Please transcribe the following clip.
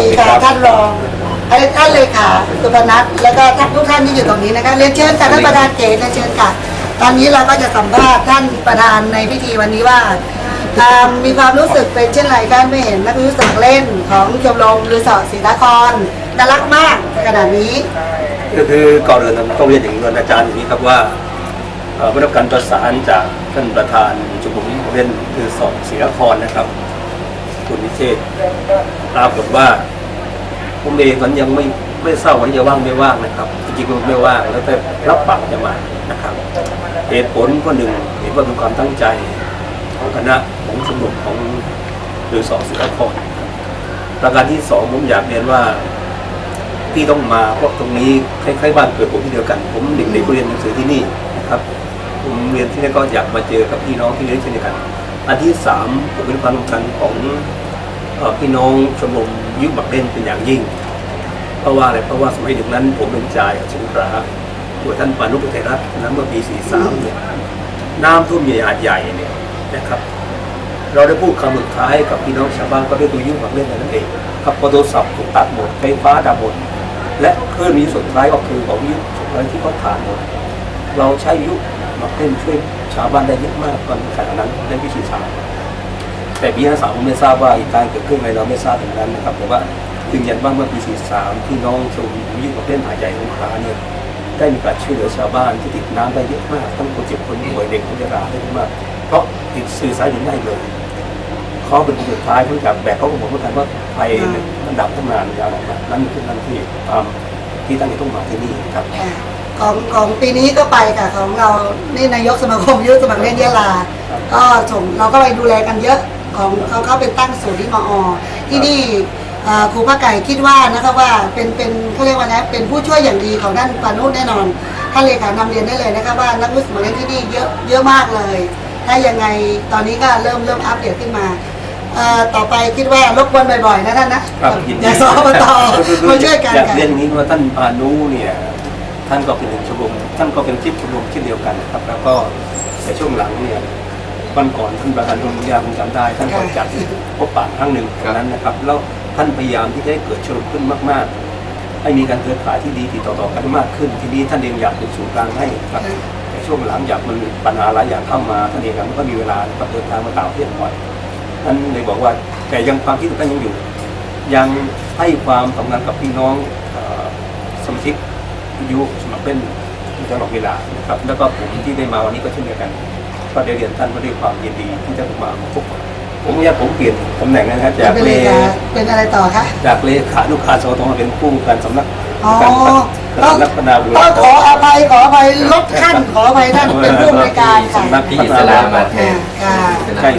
ดีค่ะท่านรองเอ้ยท่านเลขาสุพนัทแล้วก็ท่านทุกท่านที่อยู่ตรงนี้นะคะเรียนเชิญค่ะท่านประธานเกศเรียนเชิญค่ะ ตอนนี้เราก็จะสัมภาษณ์ท่านประธานในพิธีวันนี้ว่าอ่ามีความรู้สึกเป็นเช่นไรกันไม่เห็นนักรู้สึกเล่นของชมรมรีสอร์ทศรีนครน่ารักมากขนาดนี้ก็คือก่อนอื่นต้องเรียนอย่างนี้ก่อนอาจารย์อย่างนี้ครับว่าเอ่อได้รับการประสานจากท่านประธานชุมนุมเรียนคือสองศรีนครนะครับ คุณนิเชษปรากฏว่าผมเองมันยังไม่ไม่ทราว่าจะว่างไม่ว่างนะครับ จริงๆมันไม่ว่างแล้วแต่รับปากจะมานะครับ เหตุผลก็หนึ่งเห็นว่าเป็นความตั้งใจของคณะของชมรมของหรือสองศรีนครประการที่สองผมอยากเรียนว่าที่ต้องมาเพราะตรงนี้คล้ายๆบ้านเกิดผมที่เดียวกัน ผมเด็กๆเรียนหนังสือที่นี่นะครับผมเรียนที่นี่ก็อยากมาเจอกับพี่น้องที่เรียนเช่นเดียวกัน อันที่สามผมเป็นความสำคัญของอพี่น้องชมรมยุคบักเล่นเป็นอย่างยิ่ง เพราะว่าอะไรเพราะว่าสมัยเด็กนั้นผมเป็นจ่ายสงขลาตัวท่านปานุปเทรัตน์นั้นเมื่อปี43เนี่ยน้ำท่วมใหญ่ใหญ่เนี่ยนะครับ เราได้พูดคำสุดท้ายกับพี่น้องชาวบ้านก็ด้วยตัวยุ่งบักเล่นนั่นเองครับโทรศัพท์ถูกตัดหมดไฟฟ้าดับหมดและเครื่องนี้สุดท้ายก็คือของยุคสุดท้ายที่เขาผ่านหมดเราใช้ยุคมาเล่นช่วยาวบ้านได้เยอะมากตอนขณะนั้นเล่นวิธีสาแต่ปี53ผมไม่ทราบว่าเหตุการณ์เกิดขึ้นไรเราไม่ทราบตรงนั้นนะครับแต่ว่ายืนยันว่าเมื่อปี43ที่น้องชมยุคมาเล่นหาดใหญ่สงขลาเนี่ยได้มีการช่วยเหลือชาวบ้านที่ติดน้ำได้เยอะมากทั้งคนเจ็บคนป่วยเด็กคนชราได้เยอะมากเพราะติดสื่อสารอยู่ได้เลยเขาเป็นคนสุดท้ายเพิ่งจากแบกเขาก็บอกเหมือนกันว่าไฟมันดับตั้งนานยาวนั่นคือนั่นที่ความที่ตั้งใจต้องมาที่นี่ครับ ของของปีนี้ก็ไปค่ะของเรานี่นายกสมาคมยุทธสมัครเล่นยะลา ก็ส่งเราก็ไปดูแลกันเยอะของเขาเขาเป็นตั้งศูนย์ที่มอ ที่นี่เอ่อครูพระไก่คิดว่านะครับว่าเป็นเป็นเขาเรียกว่านะเป็นผู้ช่วยอย่างดีของท่านปานุแน่นอนท่านเลขานำเรียนได้เลยนะครับว่านักวิทย์สมัครเล่นที่นี่เยอะเยอะมากเลย ถ้ายังไงตอนนี้ก็เริ่มเริ่มอัปเดตขึ้นมาเอ่อต่อไปคิดว่ารบกวนบ่อยๆนะท่านนะครับยินดีอย่าสอบตมาช่วยกันอยากค่ะเรียนอย่างนี้ว่าท่านปานุเนี่ย ท่านก็เป็นหนึ่งชมรมท่านก็เป็นทิพย์ชมรมเช่นเดียวกันครับ แล้วก็ในช่วงหลังเนี่ยวันก่อนท่านประธานชมรมยาผมจำได้ ท่านก็จัดพบปะครั้งหนึ่งตรนั้นนะครับ แล้วท่านพยายามที่จะให้เกิดชมรมขึ้นมาก ๆ ให้มีการเครือข่ายที่ดีติดต่อๆกันมากขึ้น ทีนี้ท่านเองอยากเป็นศูนย์กลางให้ครับในช่วงหลังอยากมันปัญหาหลายอย่างเข้ามาท่านเองก็มีเวลาก็เดินทางมาต่างประเทศบ่อยท่านเลยบอกว่าแต่ยังความคิดของท่านยังอยู่ ยังให้ความสำคัญกับพี่น้องอสมาชิก วิทยุสมัครเล่นตลอดเวลานะครับแล้วก็ผมที่ได้มาวันนี้ก็เช่นเดียวกัน ก็ได้เรียนท่านมาด้วยความยินดีที่จะมาพบผมอยากผมเปลี่ยนตำแหน่งนะครับจากเป็นเลเลขาเป็นอะไรต่อคะจากเลขานุการสตมาเป็นผู้การสำนักอ๋อการต้องพัฒนาบุรต้องขออภัยขออภัยลดขั้นขออภัยท่านเป็นผู้บริการค่ะสำนักที่อิสลามมาแทนค่ะใช่